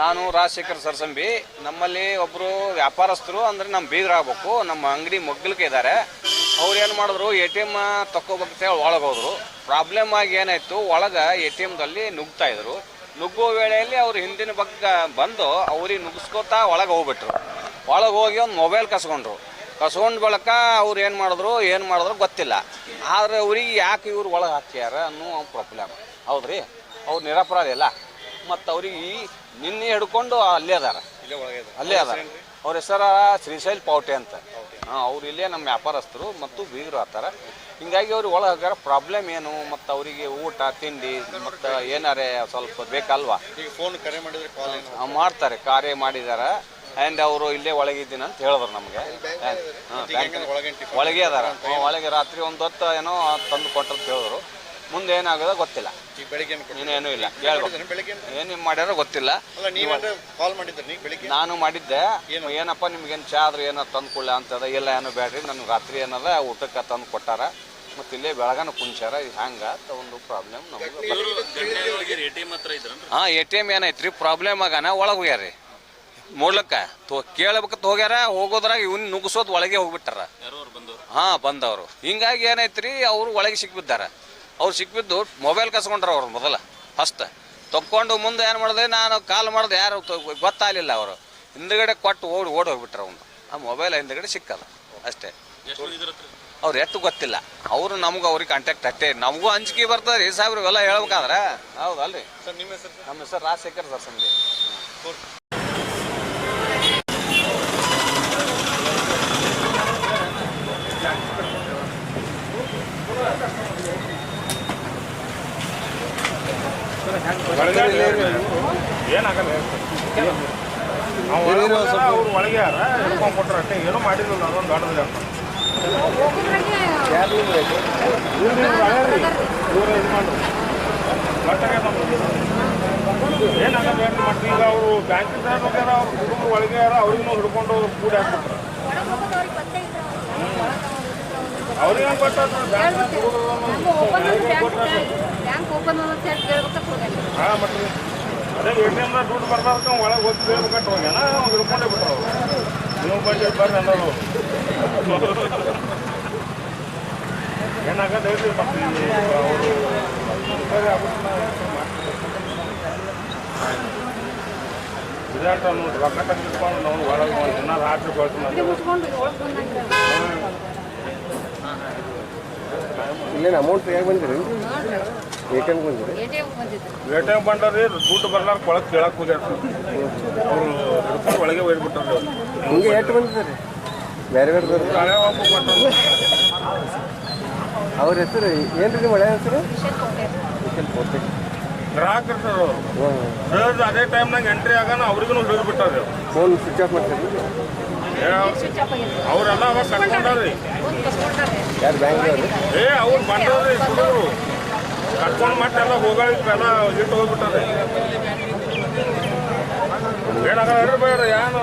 ನಾನು ರಾಜಶೇಖರ್ ಸರ್ಸಂಬಿ. ನಮ್ಮಲ್ಲಿ ಒಬ್ಬರು ವ್ಯಾಪಾರಸ್ಥರು ಅಂದರೆ ನಮ್ಮ ಬೀಗರಾಗಬೇಕು. ನಮ್ಮ ಅಂಗಡಿ ಮಗ್ಗಲಿಕ್ಕೆ ಇದ್ದಾರೆ ಅವ್ರು ಏನು ಮಾಡಿದ್ರು, ಎ ಟಿ ಎಂ ತಗೋಬೇಕಂತೇಳಿ ಒಳಗೆ ಹೋದರು. ಪ್ರಾಬ್ಲಮ್ ಆಗಿ ಏನಾಯಿತು, ಒಳಗೆ ಎ ಟಿ ಎಮ್ದಲ್ಲಿ ನುಗ್ತಾ ಇದ್ರು. ನುಗ್ಗುವ ವೇಳೆಯಲ್ಲಿ ಅವ್ರು ಹಿಂದಿನ ಬಗ್ಗೆ ಬಂದು ಅವ್ರಿಗೆ ನುಗ್ಸ್ಕೋತಾ ಒಳಗೆ ಹೋಗ್ಬಿಟ್ರು. ಒಳಗೆ ಹೋಗಿ ಒಂದು ಮೊಬೈಲ್ ಕಸ್ಕೊಂಡ್ರು. ಕಸ್ಕೊಂಡ್ ಬಳಕ ಅವ್ರು ಏನು ಮಾಡಿದ್ರು ಏನು ಮಾಡಿದ್ರು ಗೊತ್ತಿಲ್ಲ. ಆದರೆ ಅವ್ರಿಗೆ ಯಾಕೆ ಇವ್ರು ಒಳಗೆ ಹಾಕ್ಯಾರ ಅನ್ನೋ ಪ್ರಾಬ್ಲಮ್ ಹೌದ್ರಿ? ಅವ್ರು ನಿರಪರಾಧಿ ಅಲ್ಲ. ಮತ್ತು ಅವ್ರಿಗೆ ನಿನ್ನೆ ಹಿಡ್ಕೊಂಡು ಅಲ್ಲೇ ಅದಾರ. ಅಲ್ಲೇ ಅದಾರ. ಅವ್ರ ಹೆಸರ ಶ್ರೀಶೈಲ್ ಪೌಟೆ ಅಂತ. ಹಾಂ ಅವ್ರು ಇಲ್ಲೇ ನಮ್ಮ ವ್ಯಾಪಾರಸ್ಥರು ಮತ್ತು ಬೀಗರು ಆತಾರ. ಹಿಂಗಾಗಿ ಅವ್ರಿಗೆ ಒಳಗೆ ಹಾಕಾರ ಪ್ರಾಬ್ಲಮ್ ಏನು? ಮತ್ತು ಅವರಿಗೆ ಊಟ ತಿಂಡಿ ಮತ್ತು ಏನಾರೇ ಸ್ವಲ್ಪ ಬೇಕಲ್ವಾ? ಫೋನ್ ಕರೆ ಮಾಡಿದ್ರೆ ಮಾಡ್ತಾರೆ ಕಾರ್ಯ ಮಾಡಿದ್ದಾರೆ ಆ್ಯಂಡ್ ಅವರು ಇಲ್ಲೇ ಒಳಗಿದ್ದೀನಿ ಅಂತ ಹೇಳಿದ್ರು ನಮಗೆ. ಒಳಗೆ ಬ್ಯಾಂಕ್ ಒಳಗೆ ಅದಾರ. ಒಳಗೆ ರಾತ್ರಿ ಒಂದು ಹೊತ್ತು ಏನೋ ತಂದು ಕೊಟ್ಟರು ಹೇಳಿದ್ರು. ಮುಂದೆ ಏನಾಗೋದ ಗೊತ್ತಿಲ್ಲ. ಈಗ ಬೆಳಿಗ್ಗೆ ಏನು? ಇಲ್ಲ. ಹೇಳ್ಬೇಕು. ಬೆಳಿಗ್ಗೆ ಏನು? ಏನು ಮಾಡ್ಯಾರೋ ಗೊತ್ತಿಲ್ಲ. ಅಲ್ಲ ನೀವೇನ್ರ ಕಾಲ್ ಮಾಡಿದ್ರಿ ನೀವು ಬೆಳಿಗ್ಗೆ? ನಾನು ಮಾಡಿದ್ದೆ. ಏನಪ್ಪ ನಿಮ್ಗೇನು ಚಾ ಆದ್ರೆ ಏನೋ ತಂದು ಅಂತ ಅಂತದ ಇಲ್ಲ ಏನೋ ಬೇಡ್ರಿ ನನಗೆ ರಾತ್ರಿ ಏನದ ಊಟಕ್ಕೆ ತಂದು ಕೊಟ್ಟಾರ. ಮತ್ತೆ ಇಲ್ಲೇ ಬೆಳಗಾನ ಕುಂಚಾರ. ಇದು ಹ್ಯಾಂಗ ಅಂತ ಒಂದು ಪ್ರಾಬ್ಲಮ್ ಹಾ ಹಾಂ ಎ ಟಿ ಎಂ ಏನೈತ್ರಿ? ಪ್ರಾಬ್ಲಮ್ ಆಗಾನ ಒಳಗೆ ಹೋಗ್ಯಾರಿ ಮೂಡ್ಲಕ್ಕ ತೋ ಕೇಳ್ಬೇಕಂತ ಹೋಗ್ಯಾರ. ಹೋಗೋದ್ರಾಗ ಇವ್ನ ನುಗ್ಸೋದು ಒಳಗೆ ಹೋಗ್ಬಿಟ್ಟಾರ. ಹಾಂ ಬಂದವರು. ಹಿಂಗಾಗಿ ಏನೈತ್ರಿ? ಅವರು ಒಳಗೆ ಸಿಕ್ಬಿದ್ದಾರ ಅವ್ರು ಸಿಕ್ಬಿದ್ದು ಮೊಬೈಲ್ ಕಸ್ಕೊಂಡ್ರ ಅವ್ರು ಮೊದಲ ಫಸ್ಟ್ ತಕ್ಕೊಂಡು ಮುಂದೆ ಏನು ಮಾಡಿದೆ ನಾನು ಕಾಲ್ ಮಾಡಿದೆ ಯಾರು ಗೊತ್ತಾಗಲಿಲ್ಲ ಅವರು. ಹಿಂದ್ಗಡೆ ಕೊಟ್ಟು ಓಡಿ ಓಡಿ ಹೋಗ್ಬಿಟ್ರ ಅವನು. ಆ ಮೊಬೈಲ್ ಹಿಂದ್ಗಡೆ ಸಿಕ್ಕಲ್ಲ ಅಷ್ಟೇ. ಅವ್ರು ಎತ್ತು ಗೊತ್ತಿಲ್ಲ. ಅವರು ನಮ್ಗೆ ಅವ್ರಿಗೆ ಕಾಂಟ್ಯಾಕ್ಟ್ ಅಷ್ಟೇ. ನಮಗೂ ಅಂಜಿಕೆ ಬರ್ತದೆ ರೀ ಸಾಹೇಬ್ರು ಇವೆಲ್ಲ ಹೇಳ್ಬೇಕಾದ್ರೆ. ಹೌದಲ್ರಿ? ಸರ್ ನಿಮ್ಮ ಹೆಸರು? ನಮ್ಮ ಹೆಸರು ರಾಜಶೇಖರ್ ಸರ್ ಸಂಜೆ ಏನಾಗಲ್ಲ ಅವ್ರು ಒಳಗೆ ಯಾರ ಹಿಡ್ಕೊಂಡು ಕೊಟ್ರ ಅಷ್ಟೇ ಏನೂ ಮಾಡಿರಲಿಲ್ಲ ಅದೊಂದು ದೊಡ್ಡದು ಏನಾಗಲ್ಲ ಏನು ಮಾಡ್ತೀವಿ ಅವರು ಬ್ಯಾಂಕಿಂದ ಹುಡುಗರು ಒಳಗೆ ಯಾರ ಹಿಡ್ಕೊಂಡು ಕೂಡಿ ಹಾಕ್ಬಿಟ್ರ ಅವ್ರಿಗೆ ಕೊಟ್ಟಾರ ಬ್ಯಾಂಕ್ ಓಪನ್ ಅಂತ ಹೇಳಿ ಹಾ, ಮತ್ತೆ ಅದೇ ಟಿ ದುಡ್ಡು ಬರ್ಲಾರ್ಕ ಒಳಗೆ ಹೋಗಿ ಬೇಡ್ಬೇಕಂತ ಹೋಗ್ಯಾನ ಅವ್ರು ಹಿಡ್ಕೊಂಡೇ ಬಿಟ್ರು ನೀವು ಏನಾಗದ ಹೇಳ್ರಿ ಮತ್ತೆ ಅವರು. ರೊಕ್ಕ ತೆಗೆದುಕೊಂಡು ನಾವು ಒಳಗೆ ಮುಚ್ಕೊಂಡು ಒಳಗೆ ಬಂದಂಗೆ ಇಲ್ಲೇನು ಅಮೌಂಟ್ ಹೇಗೆ ಬಂದಿರಿ? ಎ ಟಿ ಎಮ್ಗೆ ಬಂದಿರಿ ಎ ಟಿ ಎಂ ಬಂದಿದ್ರು ಎ ಟಿ ಎಂ ದುಡ್ಡು ಬರ್ಲಾರ ಒಳಗೆ ಕೇಳಕ್ಕೆ ಹೋಗ್ಯಾರ ಅವರು ಹಿಡ್ಕೊಂಡು ಒಳಗೆ ಒಯ್ದ್ಬಿಟ್ಟಾರೆ ಹಿಂಗೆ ಎಷ್ಟು ಬಂದಿದ್ದಾರೆ? ಬೇರೆ ಬೇರೆ ಬೇರೆ ಅವ್ರ ಹೆಸರು ಏನು ರೀ ಮಳೆ ಹೆಸರು? ಗ್ರಾಹಕರು ಸರ್ ಅವರು. ಅದೇ ಟೈಮ್ನಾಗ ಎಂಟ್ರಿ ಆಗಾನ ಅವ್ರಿಗೂ ಹಿಡಿದು ಬಿಟ್ಟಾರೆ ಫೋನ್ ಸ್ವಿಚ್ ಆಫ್ ಮಾಡ್ತೀರಿ ಅವರೆಲ್ಲ ಅವಾಗ ಕಟ್ಕೊಂಡ್ರಿ ಯಾರು ಬ್ಯಾಂಕ್ ಅವ್ರು? ಏ ಅವ್ರು ಬಂದವ್ರಿ ಹುಡುಗರು ಕಟ್ಕೊಂಡು ಮಟ್ಟೆಲ್ಲ ಹೋಗೋದಕ್ಕೆಲ್ಲ ಇಟ್ಟು ಹೋಗ್ಬಿಟ್ಟಾರೆ ಬೇಡ ಬೇಡ ಏನು